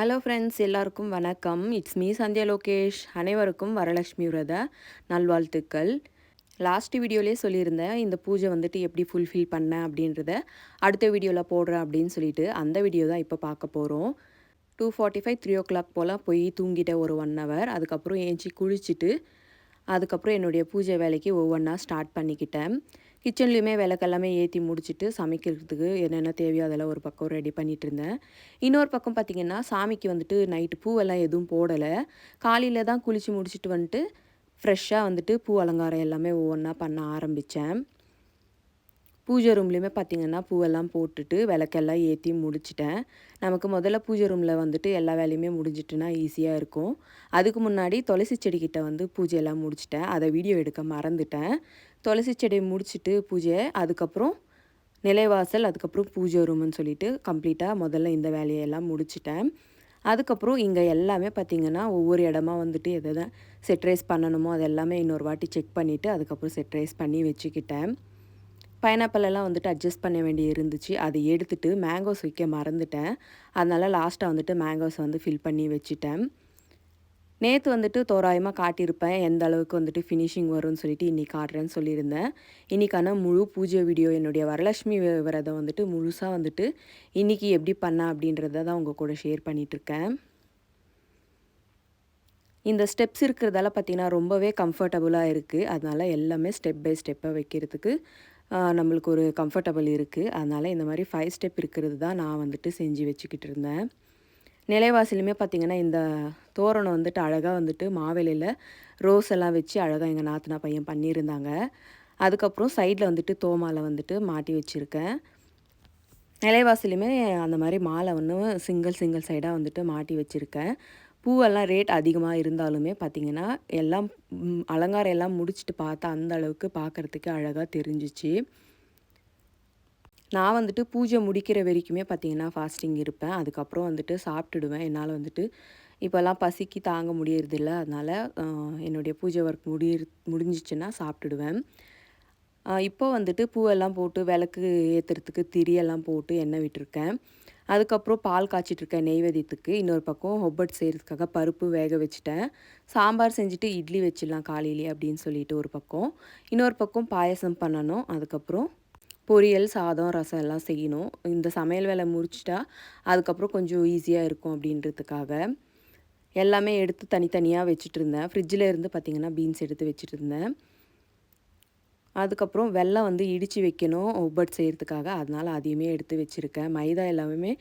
Hello friends எல்லாருக்கும் வணக்கம். It's me Sandhya Lokesh அனைவருக்கும் வரலட்சுமி விரத நல்வாழ்த்துக்கள். லாஸ்ட் வீடியோலேயே சொல்லியிருந்தேன் இந்த பூஜை வந்துட்டு எப்படி ஃபுல்ஃபில் பண்ணேன் அப்படின்றத. அடுத்த வீடியோவில் போடுறேன் அப்படின்னு சொல்லிட்டு அந்த வீடியோ தான் இப்போ பார்க்க போகிறோம் two forty five three o'clock போல் போய் தூங்கிட்டேன் ஒரு ஒன் ஹவர் அதுக்கப்புறம் ஏஞ்சி குளிச்சுட்டு அதுக்கப்புறம் என்னுடைய பூஜை வேலைக்கு ஒவ்வொன்றா ஸ்டார்ட் பண்ணிக்கிட்டேன். கிச்சன்லேயுமே விளக்கெல்லாமே ஏற்றி முடிச்சுட்டு சமைக்கிறதுக்கு என்னென்ன தேவையோ அதெல்லாம் ஒரு பக்கம் ரெடி பண்ணிகிட்டு இருந்தேன் இன்னொரு பக்கம் பார்த்திங்கன்னா சாமிக்கு வந்துட்டு நைட்டு பூவெல்லாம் எதுவும் போடலை. காலையில் தான் குளித்து முடிச்சுட்டு வந்துட்டு ஃப்ரெஷ்ஷாக வந்துட்டு பூ அலங்காரம் எல்லாமே ஒவ்வொன்றா பண்ண ஆரம்பித்தேன் பூஜை ரூம்லேயுமே பார்த்திங்கன்னா பூவெல்லாம் போட்டுட்டு விளக்கெல்லாம் ஏற்றி முடிச்சிட்டேன். நமக்கு முதல்ல பூஜை ரூமில் வந்துட்டு எல்லா வேலையுமே முடிஞ்சிட்டுனா ஈஸியாக இருக்கும். அதுக்கு முன்னாடி துளசி செடிக்கிட்ட வந்து பூஜையெல்லாம் முடிச்சிட்டேன். அதை வீடியோ எடுக்க மறந்துட்டேன். துளசி செடியை முடிச்சுட்டு பூஜை அதுக்கப்புறம் நிலைவாசல் அதுக்கப்புறம் பூஜை ரூம்னு சொல்லிட்டு கம்ப்ளீட்டாக முதல்ல இந்த வேலையெல்லாம் முடிச்சிட்டேன். அதுக்கப்புறம் இங்கே எல்லாமே பார்த்திங்கன்னா ஒவ்வொரு இடமா வந்துட்டு எதை தான் செட்ரைஸ் பண்ணணுமோ அது எல்லாமே இன்னொரு வாட்டி செக் பண்ணிவிட்டு அதுக்கப்புறம் செட்ரைஸ் பண்ணி வச்சுக்கிட்டேன். பைனாப்பிள் எல்லாம் வந்துட்டு அட்ஜஸ்ட் பண்ண வேண்டி இருந்துச்சு. அதை எடுத்துட்டு மேங்கோஸ் வைக்க மறந்துட்டேன். அதனால் லாஸ்ட்டாக வந்துட்டு மேங்கோஸ் வந்து ஃபில் பண்ணி வச்சுட்டேன். நேற்று வந்துட்டு தோராயமாக காட்டியிருப்பேன். எந்த அளவுக்கு வந்துட்டு ஃபினிஷிங் வரும்னு சொல்லிட்டு இன்றைக்கி காட்டுறேன்னு சொல்லியிருந்தேன். இன்றைக்கான முழு பூஜை வீடியோ என்னுடைய வரலட்சுமி விரதம் வந்துட்டு முழுசாக வந்துட்டு இன்றைக்கி எப்படி பண்ணா அப்படின்றத தான் உங்கள் கூட ஷேர் பண்ணிகிட்ருக்கேன் இந்த ஸ்டெப்ஸ் இருக்கிறதால பார்த்திங்கன்னா ரொம்பவே கம்ஃபர்டபுளாக இருக்குது அதனால் எல்லாமே ஸ்டெப் பை ஸ்டெப்பாக வைக்கிறதுக்கு நம்மளுக்கு ஒரு கம்ஃபர்டபுள் இருக்குது அதனால் இந்த மாதிரி ஃபைவ் ஸ்டெப் இருக்கிறது தான் நான் வந்துட்டு செஞ்சு வச்சுக்கிட்டு இருந்தேன். நிலைவாசிலுமே பார்த்திங்கன்னா இந்த தோரணம் வந்துட்டு அழகாக வந்துட்டு மாவேலையில் ரோஸ் எல்லாம் வச்சு அழகாக எங்கள் நாத்தனா பையன் பண்ணியிருந்தாங்க. அதுக்கப்புறம் சைடில் வந்துட்டு தோமாலை வந்துட்டு மாட்டி வச்சுருக்கேன். நிலைவாசிலுமே அந்த மாதிரி மாலை ஒன்று சிங்கிள் சிங்கிள் சைடாக வந்துட்டு மாட்டி வச்சுருக்கேன். பூவெல்லாம் ரேட் அதிகமாக இருந்தாலுமே பார்த்திங்கன்னா எல்லாம் அலங்காரம் எல்லாம் முடிச்சுட்டு பார்த்தா அந்த அளவுக்கு பார்க்குறதுக்கு அழகாக தெரிஞ்சிச்சு. நான் வந்துட்டு பூஜை முடிக்கிற வரைக்குமே பார்த்திங்கன்னா ஃபாஸ்டிங் இருப்பேன். அதுக்கப்புறம் வந்துட்டு சாப்பிட்டுடுவேன். என்னால் வந்துட்டு இப்போல்லாம் பசிக்கு தாங்க முடியறதில்ல. அதனால் என்னுடைய பூஜை ஒர்க் முடிய முடிஞ்சிச்சுன்னா சாப்பிட்டுடுவேன். இப்போ வந்துட்டு பூவெல்லாம் போட்டு விளக்கு ஏற்றுறதுக்கு திரியெல்லாம் போட்டு எண்ணெய் விட்டுருக்கேன். அதுக்கப்புறம் பால் காய்ச்சிட்ருக்கேன் நெய்வேதியத்துக்கு இன்னொரு பக்கம் ஒப்பட் செய்கிறதுக்காக பருப்பு வேக வச்சுட்டேன். சாம்பார் செஞ்சுட்டு இட்லி வச்சிடலாம் காலையிலேயே அப்படின்னு சொல்லிட்டு ஒரு பக்கம். இன்னொரு பக்கம் பாயசம் பண்ணணும். அதுக்கப்புறம் பொரியல் சாதம் ரசம் எல்லாம் செய்யணும். இந்த சமையல் வேலை முடிச்சிட்டா அதுக்கப்புறம் கொஞ்சம் ஈஸியாக இருக்கும் அப்படின்றதுக்காக எல்லாமே எடுத்து தனித்தனியாக வச்சுட்டு இருந்தேன். ஃப்ரிட்ஜில் இருந்து பார்த்திங்கன்னா பீன்ஸ் எடுத்து வச்சுட்டு இருந்தேன். அதுக்கப்புறம் வெள்ளம் வந்து இடித்து வைக்கணும் ஒப்பட் செய்கிறதுக்காக அதனால் அதையுமே எடுத்து வச்சுருக்கேன். மைதா எல்லாமே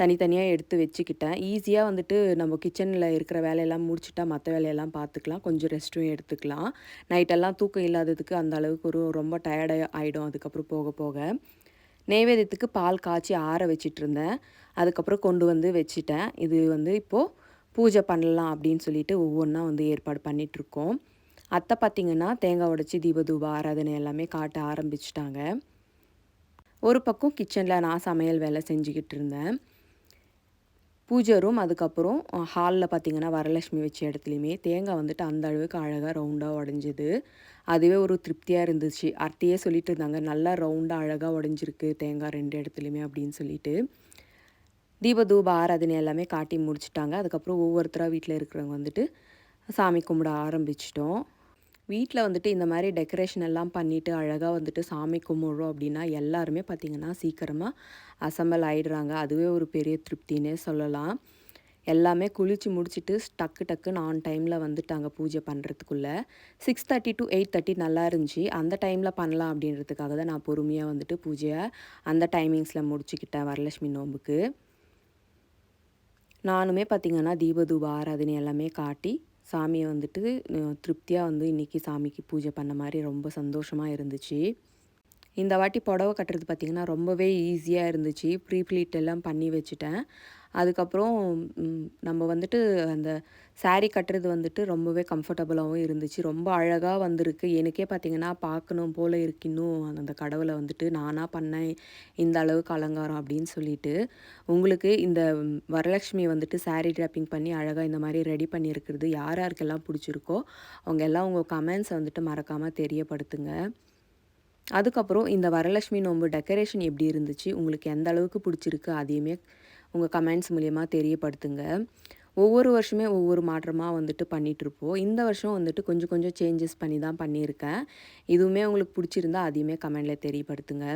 தனித்தனியாக எடுத்து வச்சுக்கிட்டேன். ஈஸியாக வந்துட்டு நம்ம கிச்சனில் இருக்கிற வேலையெல்லாம் முடிச்சுட்டா மற்ற வேலையெல்லாம் பார்த்துக்கலாம் கொஞ்சம் ரெஸ்ட்டும் எடுத்துக்கலாம். நைட்டெல்லாம் தூக்கம் இல்லாததுக்கு அந்த அளவுக்கு ஒரு ரொம்ப டயர்டாக ஆகிடும் அதுக்கப்புறம் போக போக நெய்வேதியத்துக்கு பால் காய்ச்சி ஆற வச்சிட்டு இருந்தேன். அதுக்கப்புறம் கொண்டு வந்து வச்சுட்டேன். இது வந்து இப்போது பூஜை பண்ணலாம் அப்படின்னு சொல்லிட்டு ஒவ்வொன்றா வந்து ஏற்பாடு பண்ணிகிட்ருக்கோம் அத்தை பார்த்திங்கன்னா தேங்காய் உடச்சி தீபதூப ஆராதனை எல்லாமே காட்ட ஆரம்பிச்சிட்டாங்க. ஒரு பக்கம் கிச்சனில் நான் சமையல் வேலை செஞ்சுக்கிட்டு இருந்தேன். பூஜை ரூம் அதுக்கப்புறம் ஹாலில் பார்த்திங்கன்னா வரலட்சுமி வச்ச இடத்துலையுமே தேங்காய் வந்துட்டு அந்த அளவுக்கு அழகாக ரவுண்டாக உடஞ்சிது. அதுவே ஒரு திருப்தியாக இருந்துச்சு. அர்த்தியே சொல்லிட்டு இருந்தாங்க நல்லா ரவுண்டாக அழகாக உடஞ்சிருக்கு தேங்காய் ரெண்டு இடத்துலையுமே அப்படின்னு சொல்லிட்டு. தீபதூப ஆராதனை எல்லாமே காட்டி முடிச்சிட்டாங்க. அதுக்கப்புறம் ஒவ்வொருத்தராக வீட்டில் இருக்கிறவங்க வந்துட்டு சாமி கும்பிட ஆரம்பிச்சிட்டோம். வீட்டில் வந்துட்டு இந்த மாதிரி டெக்கரேஷன் எல்லாம் பண்ணிவிட்டு அழகாக வந்துட்டு சாமி கும்பிட்றோம் அப்படின்னா எல்லாருமே பார்த்திங்கன்னா சீக்கிரமாக அசம்பல் ஆகிடுறாங்க அதுவே ஒரு பெரிய திருப்தினே சொல்லலாம். எல்லாமே குளித்து முடிச்சுட்டு டக்கு டக்குன்னு ஆன் டைமில் வந்துட்டாங்க பூஜை பண்ணுறதுக்குள்ளே six thirty to eight thirty நல்லா இருந்துச்சு. அந்த டைமில் பண்ணலாம் அப்படின்றதுக்காக தான் நான் பொறுமையாக வந்துட்டு பூஜையை அந்த டைமிங்ஸில் முடிச்சுக்கிட்டேன் வரலட்சுமி நோம்புக்கு நானுமே பார்த்திங்கன்னா தீபதூப ஆராதனை எல்லாமே காட்டி சாமியை வந்துட்டு திருப்தியாக வந்து இன்றைக்கி சாமிக்கு பூஜை பண்ண மாதிரி ரொம்ப சந்தோஷமாக இருந்துச்சு. இந்த வாட்டி புடவை கட்டுறது பார்த்திங்கன்னா ரொம்பவே ஈஸியாக இருந்துச்சு. ப்ரீ ப்ளீட் எல்லாம் பண்ணி வச்சுட்டேன். அதுக்கப்புறம் நம்ம வந்துட்டு அந்த சாரீ கட்டுறது வந்துட்டு ரொம்பவே கம்ஃபர்டபுளாகவும் இருந்துச்சு. ரொம்ப அழகாக வந்திருக்கு. எனக்கே பார்த்திங்கன்னா பார்க்கணும் போல் இருக்கு. இன்னும் அந்த கடவுளை வந்துட்டு நானாக பண்ணேன். இந்த அளவுக்கு அலங்காரம் அப்படின்னு சொல்லிட்டு. உங்களுக்கு இந்த வரலட்சுமி வந்துட்டு சாரீ ட்ராப்பிங் பண்ணி அழகாக இந்த மாதிரி ரெடி பண்ணியிருக்கிறது யார் யாருக்கெல்லாம் பிடிச்சிருக்கோ அவங்க எல்லாம் உங்கள் கமெண்ட்ஸை வந்துட்டு மறக்காமல் தெரியப்படுத்துங்க. அதுக்கப்புறம் இந்த வரலட்சுமி நோம்பு டெக்கரேஷன் எப்படி இருந்துச்சு? உங்களுக்கு எந்த அளவுக்கு பிடிச்சிருக்கு? அதையுமே உங்கள் கமெண்ட்ஸ் மூலியமாக தெரியப்படுத்துங்க. ஒவ்வொரு வருஷமே ஒவ்வொரு மாற்றமாக வந்துட்டு பண்ணிகிட்ருப்போம் இந்த வருஷம் வந்துட்டு கொஞ்சம் கொஞ்சம் சேஞ்சஸ் பண்ணி தான் பண்ணியிருக்கேன். இதுவுமே உங்களுக்கு பிடிச்சிருந்தா அதையுமே கமெண்டில் தெரியப்படுத்துங்க.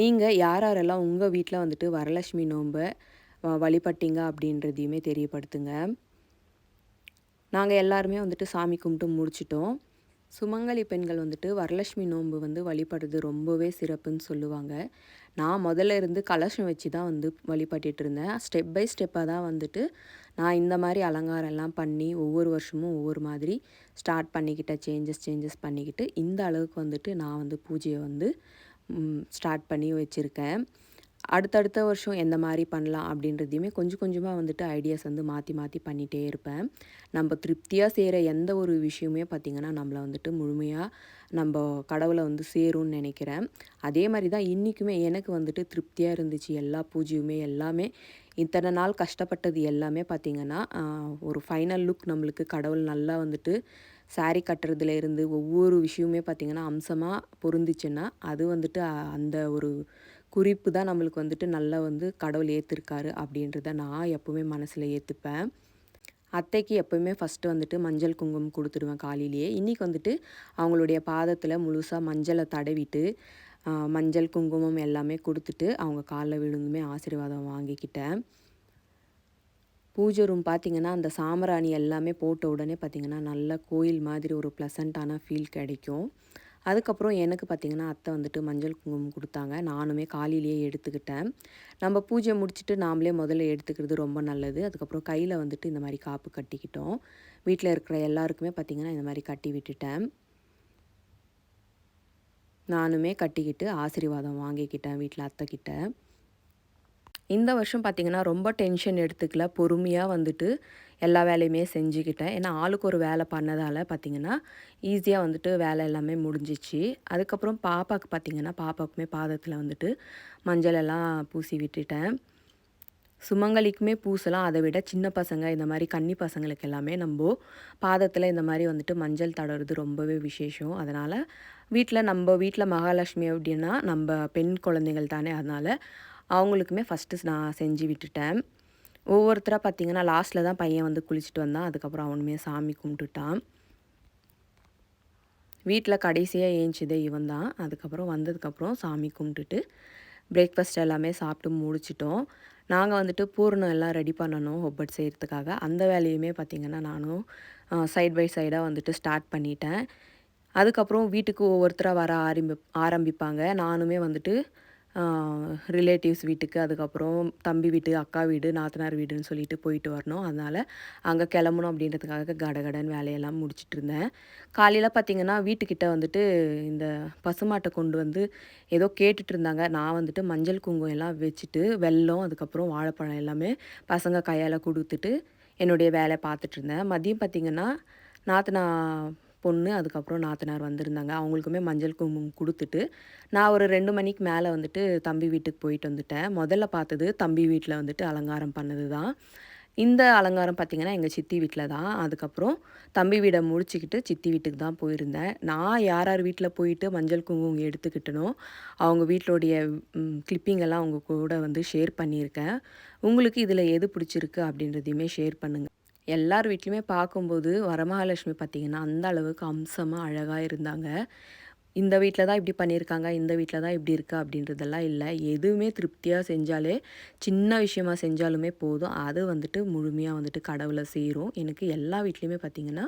நீங்கள் யார் யாரெல்லாம் உங்கள் வீட்டில் வந்துட்டு வரலட்சுமி நோன்பை வழிபட்டீங்க அப்படின்றதையுமே தெரியப்படுத்துங்க. நாங்கள் எல்லாருமே வந்துட்டு சாமி கும்பிட்டு முடிச்சிட்டோம். சுமங்கலி பெண்கள் வந்துட்டு வரலட்சுமி நோன்பு வந்து வழிபடுறது ரொம்பவே சிறப்புன்னு சொல்லுவாங்க. நான் முதல்ல இருந்து கலசம் வச்சு தான் வந்து வழிபட்டுட்டு இருந்தேன். ஸ்டெப் பை ஸ்டெப்பாக தான் வந்துட்டு நான் இந்த மாதிரி அலங்காரம் எல்லாம் பண்ணி ஒவ்வொரு வருஷமும் ஒவ்வொரு மாதிரி ஸ்டார்ட் பண்ணிக்கிட்ட சேஞ்சஸ் சேஞ்சஸ் பண்ணிக்கிட்டு இந்த அளவுக்கு வந்துட்டு நான் வந்து பூஜையை வந்து ஸ்டார்ட் பண்ணி வச்சுருக்கேன். அடுத்தடுத்த வருஷம் எந்த மாதிரி பண்ணலாம் அப்படின்றதையுமே கொஞ்சம் கொஞ்சமாக வந்துட்டு ஐடியாஸ் வந்து மாற்றி மாற்றி பண்ணிகிட்டே இருப்பேன். நம்ம திருப்தியாக செய்கிற எந்த ஒரு விஷயமே பார்த்திங்கன்னா நம்மளை வந்துட்டு முழுமையாக நம்ம கடவுளை வந்து சேரும்னு நினைக்கிறேன். அதே மாதிரி தான் இன்றைக்குமே எனக்கு வந்துட்டு திருப்தியாக இருந்துச்சு. எல்லா பூஜையுமே எல்லாமே இத்தனை நாள் கஷ்டப்பட்டது எல்லாமே பார்த்திங்கன்னா ஒரு ஃபைனல் லுக் நம்மளுக்கு கடவுள் நல்லா வந்துட்டு சாரி கட்டுறதுல இருந்து ஒவ்வொரு விஷயமே பார்த்திங்கன்னா அம்சமாக பொருந்துச்சுன்னா அது வந்துட்டு அந்த ஒரு குறிப்பு தான் நம்மளுக்கு வந்துட்டு நல்லா வந்து கடவுள் ஏற்றிருக்காரு அப்படின்றத நான் எப்போவுமே மனசில் ஏற்றுப்பேன் அத்தைக்கு எப்போவுமே ஃபஸ்ட்டு வந்துட்டு மஞ்சள் குங்குமம் கொடுத்துடுவேன் காலையிலேயே. இன்றைக்கி வந்துட்டு அவங்களுடைய பாதத்தில் முழுசாக மஞ்சளை தடவிட்டு மஞ்சள் குங்குமம் எல்லாமே கொடுத்துட்டு அவங்க காலில் விழுந்துமே ஆசீர்வாதம் வாங்கிக்கிட்டேன். பூஜை ரூம் பார்த்திங்கன்னா அந்த சாமராணி எல்லாமே போட்ட உடனே பார்த்திங்கன்னா நல்ல கோயில் மாதிரி ஒரு ப்ளசண்ட்டான ஃபீல் கிடைக்கும். அதுக்கப்புறம் எனக்கு பார்த்திங்கன்னா அத்தை வந்துட்டு மஞ்சள் குங்குமம் கொடுத்தாங்க. நானுமே காலையிலேயே எடுத்துக்கிட்டேன். நம்ம பூஜை முடிச்சுட்டு நாமளே முதல்ல எடுத்துக்கிறது ரொம்ப நல்லது. அதுக்கப்புறம் கையில் வந்துட்டு இந்த மாதிரி காப்பு கட்டிக்கிட்டோம். வீட்டில் இருக்கிற எல்லாருக்குமே பார்த்திங்கன்னா இந்த மாதிரி கட்டி விட்டுட்டேன். நானுமே கட்டிக்கிட்டு ஆசீர்வாதம் வாங்கிக்கிட்டேன் வீட்டில் அத்தைக்கிட்ட இந்த வருஷம் பார்த்திங்கன்னா ரொம்ப டென்ஷன் எடுத்துக்கல. பொறுமையாக வந்துட்டு எல்லா வேலையுமே செஞ்சுக்கிட்டேன். ஏன்னா ஆளுக்கு ஒரு வேலை பண்ணதால் பார்த்திங்கன்னா ஈஸியாக வந்துட்டு வேலை எல்லாமே முடிஞ்சிச்சு. அதுக்கப்புறம் பாப்பாவுக்கு பார்த்திங்கன்னா பாப்பாவுக்குமே பாதத்தில் வந்துட்டு மஞ்சள் எல்லாம் பூசி விட்டுட்டேன். சுமங்கலிக்குமே பூசலாம். அதை விட சின்ன பசங்க இந்த மாதிரி கன்னி பசங்களுக்கு எல்லாமே நம்ம பாதத்தில் இந்த மாதிரி வந்துட்டு மஞ்சள் தடவுறது ரொம்பவே விசேஷம். அதனால் வீட்டில் நம்ம வீட்டில் மகாலட்சுமி அப்படின்னா நம்ம பெண் குழந்தைகள் தானே. அதனால் அவங்களுக்குமே ஃபஸ்ட்டு நான் செஞ்சு விட்டுட்டேன். ஒவ்வொருத்தராக பார்த்திங்கன்னா லாஸ்ட்டில் தான் பையன் வந்து குளிச்சுட்டு வந்தான். அதுக்கப்புறம் அவனுமே சாமி கும்பிட்டுட்டான். வீட்டில் கடைசியாக ஏஞ்சிதே இவன் தான். அதுக்கப்புறம் வந்ததுக்கப்புறம் சாமி கும்பிட்டுட்டு பிரேக்ஃபாஸ்ட் எல்லாமே சாப்பிட்டு முடிச்சிட்டோம். நாங்கள் வந்துட்டு பூர்ணம் எல்லாம் ரெடி பண்ணணும் ஒப்பட் செய்கிறதுக்காக அந்த வேலையுமே பார்த்திங்கன்னா நானும் சைட் பை சைடாக வந்துட்டு ஸ்டார்ட் பண்ணிட்டேன். அதுக்கப்புறம் வீட்டுக்கு ஒவ்வொருத்தராக வர ஆரம்பி ஆரம்பிப்பாங்க. நானுமே வந்துட்டு ரிலேட்டிவ்ஸ் வீட்டுக்கு அதுக்கப்புறம் தம்பி வீட்டு அக்கா வீடு நாத்தனார் வீடுன்னு சொல்லிட்டு போயிட்டு வரணும். அதனால் அங்கே கிளம்பணும் அப்படின்றதுக்காக கடகடன் வேலையெல்லாம் முடிச்சுட்டு இருந்தேன். காலையில் பார்த்திங்கன்னா வீட்டுக்கிட்ட வந்துட்டு இந்த பசுமாட்டை கொண்டு வந்து ஏதோ கேட்டுட்டு இருந்தாங்க. நான் வந்துட்டு மஞ்சள் குங்குமம் எல்லாம் வச்சுட்டு வெல்லம் அதுக்கப்புறம் வாழைப்பழம் எல்லாமே பசங்க கையால் கொடுத்துட்டு என்னுடைய வேலை பார்த்துட்டு இருந்தேன். மதியம் பார்த்திங்கன்னா நாத்தனா பொண்ணு அதுக்கப்புறம் நாத்தனார் வந்திருந்தாங்க. அவங்களுக்குமே மஞ்சள் குங்குமம் கொடுத்துட்டு நான் ஒரு ரெண்டு மணிக்கு மேலே வந்துட்டு தம்பி வீட்டுக்கு போயிட்டு வந்துட்டேன். முதல்ல பார்த்தது தம்பி வீட்டில் வந்துட்டு அலங்காரம் பண்ணது தான் இந்த அலங்காரம் பார்த்திங்கன்னா எங்கள் சித்தி வீட்டில் தான். அதுக்கப்புறம் தம்பி வீடை முடிச்சுக்கிட்டு சித்தி வீட்டுக்கு தான் போயிருந்தேன். நான் யார் யார் வீட்டில் போயிட்டு மஞ்சள் குங்குமம் எடுத்துக்கிட்டனோ அவங்க வீட்டிலோடைய கிளிப்பிங்கெல்லாம் அவங்க கூட வந்து ஷேர் பண்ணியிருக்கேன். உங்களுக்கு இதில் எது பிடிச்சிருக்கு அப்படின்றதையுமே ஷேர் பண்ணுங்கள் எல்லார் வீட்லேயுமே பார்க்கும்போது வரமகாலட்சுமி பார்த்திங்கன்னா அந்த அளவுக்கு அம்சமாக அழகாக இருந்தாங்க. இந்த வீட்டில் தான் இப்படி பண்ணியிருக்காங்க இந்த வீட்டில் தான் இப்படி இருக்கா அப்படின்றதெல்லாம் இல்லை. எதுவுமே திருப்தியாக செஞ்சாலே சின்ன விஷயமா செஞ்சாலுமே போதும். அது வந்துட்டு முழுமையாக வந்துட்டு கடவுளை சேரும். எனக்கு எல்லா வீட்லேயுமே பார்த்திங்கன்னா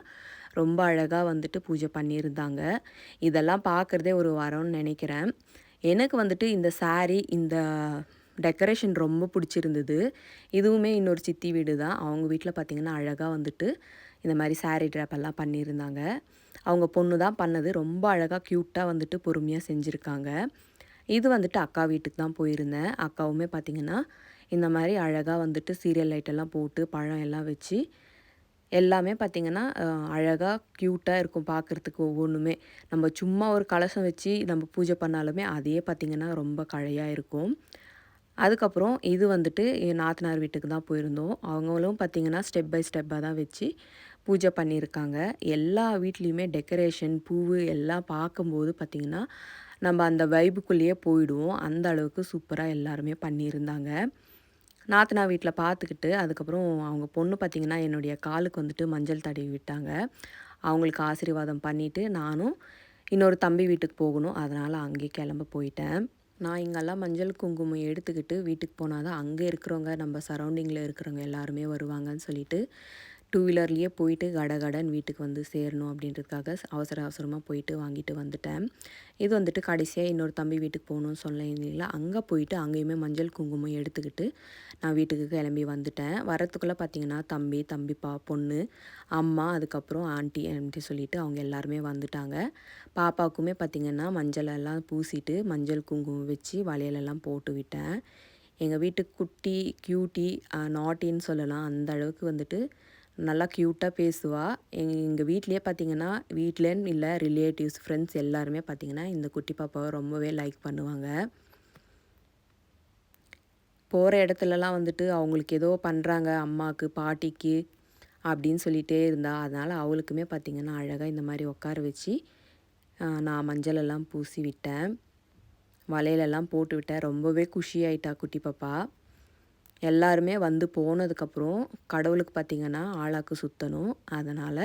ரொம்ப அழகாக வந்துட்டு பூஜை பண்ணியிருந்தாங்க. இதெல்லாம் பார்க்குறதே ஒரு வரம்னு நினைக்கிறேன். எனக்கு வந்துட்டு இந்த சாரீ இந்த டெக்கரேஷன் ரொம்ப பிடிச்சிருந்தது. இதுவுமே இன்னொரு சித்தி வீடு தான் அவங்க வீட்டில் பார்த்திங்கன்னா அழகாக வந்துட்டு இந்த மாதிரி சாரீ ட்ராப்பெல்லாம் பண்ணியிருந்தாங்க. அவங்க பொண்ணு தான் பண்ணது. ரொம்ப அழகாக க்யூட்டாக வந்துட்டு பொறுமையாக செஞ்சுருக்காங்க. இது வந்துட்டு அக்கா வீட்டுக்கு தான் போயிருந்தேன். அக்காவுமே பார்த்திங்கன்னா இந்த மாதிரி அழகாக வந்துட்டு சீரியல் லைட்டெல்லாம் போட்டு பழம் எல்லாம் வச்சு எல்லாமே பார்த்திங்கன்னா அழகாக க்யூட்டாக இருக்கும் பார்க்குறதுக்கு ஒவ்வொன்றுமே நம்ம சும்மா ஒரு கலசம் வச்சு நம்ம பூஜை பண்ணாலுமே அதையே பார்த்திங்கன்னா ரொம்ப கழையாக இருக்கும். அதுக்கப்புறம் இது வந்துட்டு என் நாத்தனார் வீட்டுக்கு தான் போயிருந்தோம். அவங்களும் பார்த்திங்கன்னா ஸ்டெப் பை ஸ்டெப்பாக தான் வச்சு பூஜை பண்ணியிருக்காங்க. எல்லா வீட்லேயுமே டெக்கரேஷன் பூவு எல்லாம் பார்க்கும்போது பார்த்திங்கன்னா நம்ம அந்த வைபுக்குள்ளேயே போயிடுவோம். அந்த அளவுக்கு சூப்பராக எல்லாருமே பண்ணியிருந்தாங்க. நாத்தனா வீட்டில் பார்த்துக்கிட்டு அதுக்கப்புறம் அவங்க பொண்ணு பார்த்திங்கன்னா என்னுடைய காலுக்கு வந்துட்டு மஞ்சள் தடவி விட்டாங்க. அவங்களுக்கு ஆசீர்வாதம் பண்ணிவிட்டு நானும் இன்னொரு தம்பி வீட்டுக்கு போகணும். அதனால் அங்கேயே கிளம்ப போயிட்டேன். நான் இங்கெல்லாம் மஞ்சள் குங்குமம் எடுத்துக்கிட்டு வீட்டுக்கு போனால் தான் அங்கே இருக்கிறவங்க நம்ம சரௌண்டிங்கில் இருக்கிறவங்க எல்லாருமே வருவாங்கன்னு சொல்லிட்டு டூ வீலர்லேயே போயிட்டு கடகடன் வீட்டுக்கு வந்து சேரணும் அப்படின்றதுக்காக அவசர அவசரமாக போயிட்டு வாங்கிட்டு வந்துட்டேன். இது வந்துட்டு கடைசியாக இன்னொரு தம்பி வீட்டுக்கு போகணும்னு சொன்னீங்களா அங்கே போயிட்டு அங்கேயுமே மஞ்சள் குங்குமம் எடுத்துக்கிட்டு நான் வீட்டுக்கு கிளம்பி வந்துட்டேன். வரத்துக்குள்ளே பார்த்தீங்கன்னா தம்பி தம்பிப்பா பொண்ணு அம்மா அதுக்கப்புறம் ஆண்டி ஆண்டி சொல்லிவிட்டு அவங்க எல்லாருமே வந்துட்டாங்க. பாப்பாவுக்குமே பார்த்திங்கன்னா மஞ்சளெல்லாம் பூசிட்டு மஞ்சள் குங்குமம் வச்சு வளையலெல்லாம் போட்டு விட்டேன். எங்கள் வீட்டு குட்டி க்யூட்டி நாட்டின்னு சொல்லலாம். அந்த அளவுக்கு வந்துட்டு நல்லா க்யூட்டாக பேசுவாள் எங் எங்கள் வீட்லேயே பார்த்தீங்கன்னா வீட்லேன்னு இல்லை ரிலேட்டிவ்ஸ் ஃப்ரெண்ட்ஸ் எல்லாருமே பார்த்திங்கன்னா இந்த குட்டி பாப்பாவை ரொம்பவே லைக் பண்ணுவாங்க. போகிற இடத்துலலாம் வந்துட்டு அவங்களுக்கு ஏதோ பண்ணுறாங்க அம்மாவுக்கு பாட்டிக்கு அப்படின்னு சொல்லிகிட்டே இருந்தா அதனால் அவளுக்குமே பார்த்திங்கன்னா அழகாக இந்த மாதிரி உட்கார வச்சு நான் மஞ்சளெல்லாம் பூசி விட்டேன். வலையிலெல்லாம் போட்டு விட்டேன். ரொம்பவே குஷியாயிட்டா குட்டி பாப்பா. எல்லாருமே வந்து போனதுக்கப்புறம் கடவுளுக்கு பார்த்திங்கன்னா ஆளாக்கு சுற்றணும் அதனால்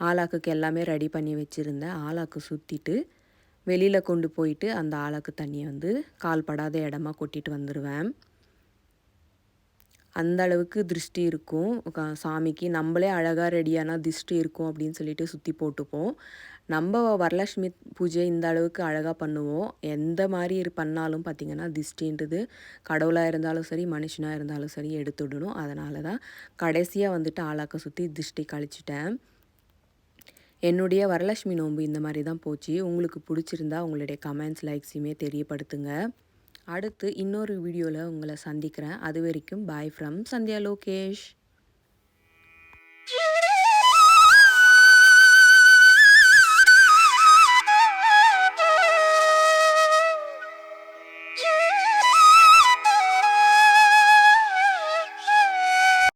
ஆளாக்குக்கு எல்லாமே ரெடி பண்ணி வச்சுருந்தேன். ஆளாக்கு சுற்றிட்டு வெளியில் கொண்டு போயிட்டு அந்த ஆளாக்கு தண்ணியை வந்து கால்படாத இடமா கொட்டிட்டு வந்துடுவேன் அந்த அளவுக்கு திருஷ்டி இருக்கும். சாமிக்கு நம்மளே அழகாக ரெடியானால் திருஷ்டி இருக்கும் அப்படின்னு சொல்லிட்டு சுற்றி போட்டுப்போம். நம்ம வரலட்சுமி பூஜை இந்த அளவுக்கு அழகாக பண்ணுவோம். எந்த மாதிரி பண்ணாலும் பார்த்திங்கன்னா திஷ்டின்றது கடவுளாக இருந்தாலும் சரி மனுஷனாக இருந்தாலும் சரி எடுத்துடணும். அதனால தான் கடைசியாக வந்துட்டு ஆளாக்க சுற்றி திருஷ்டி கழிச்சிட்டேன். என்னுடைய வரலட்சுமி நோன்பு இந்த மாதிரி தான் போச்சு. உங்களுக்கு பிடிச்சிருந்தா உங்களுடைய கமெண்ட்ஸ் லைக்ஸையுமே தெரியப்படுத்துங்க. அடுத்து இன்னொரு வீடியோவில் உங்களை சந்திக்கிறேன். அது வரைக்கும் பாய் ஃப்ரம் சந்தியா லோகேஷ்.